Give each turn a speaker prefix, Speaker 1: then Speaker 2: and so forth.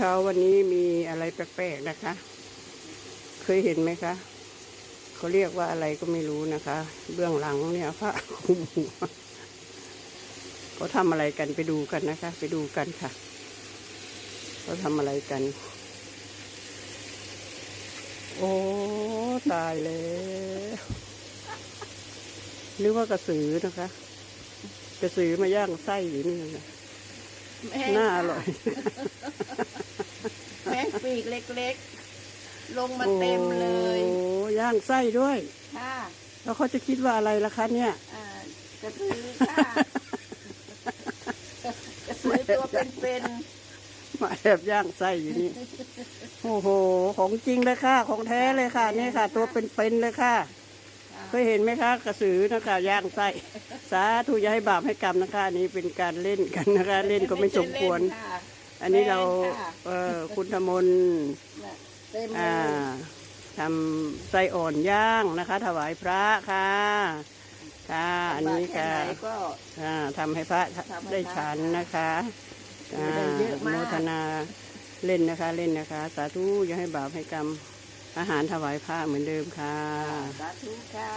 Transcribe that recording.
Speaker 1: เช้าวันนี้มีอะไรแปลกๆนะคะ เคยเห็นไหมคะเขาเรียกว่าอะไรก็ไม่รู้นะคะ เบื้องหลังเนี่ยพระคลุมหัวเขาทำอะไรกันไปดูกันนะคะ ไปดูกันค่ะเขาทำอะไรกัน โอ้ตายแล้วนึกว่ากระสือนะคะ กระสือมาย่างไส้อยู่นี่นะ
Speaker 2: แม่ง
Speaker 1: น่าอร่อย
Speaker 2: แม่ง ปีกเล็กๆ ลงมาเต็มเลย
Speaker 1: โอ้ย่างไส้ด้วย
Speaker 2: ค่ะ
Speaker 1: แล้วเขาจะคิดว่าอะไรล่ะคะเนี่ย
Speaker 2: อ่ากระสือค่ะกระสือตัวเป็น
Speaker 1: มาแอบย่างไส้อยู่นี่โอ้โห ของจริงเลยค่ะ ของแท้เลยค่ะ นี่ค่ะ ตัวเป็นๆเลยค่ะ
Speaker 2: ๆ
Speaker 1: เคยเห็นไหมคะ กระสือนะคะย่างไส้สาธุอย่าให้บาปให้กรรมนะคะอันนี้เป็นการเล่นกันนะคะ เล่นก็ไม่สมควร
Speaker 2: ไใช่เล่นค่ะ
Speaker 1: อันนี้เรา
Speaker 2: แม่นค่ะ
Speaker 1: เออคุณธมนต์
Speaker 2: น่ะเต็มเล
Speaker 1: อ่ายทำไส้อ่อนย่างนะคะ ถวายพระค่ะ ค่ะ อันนี้ค่ะ
Speaker 2: แไหนก็
Speaker 1: อ่าทำให้พระ
Speaker 2: ทำให้พระ
Speaker 1: ได้ฉันนะคะอ่า
Speaker 2: ได้เยอะมาก
Speaker 1: โมทนาเล่นนะคะ เล่นนะคะ สาธุอย่าให้บาปให้กรรมอาหารถวายพระเหมือนเดิมค่ะ
Speaker 2: สาธุค่ะ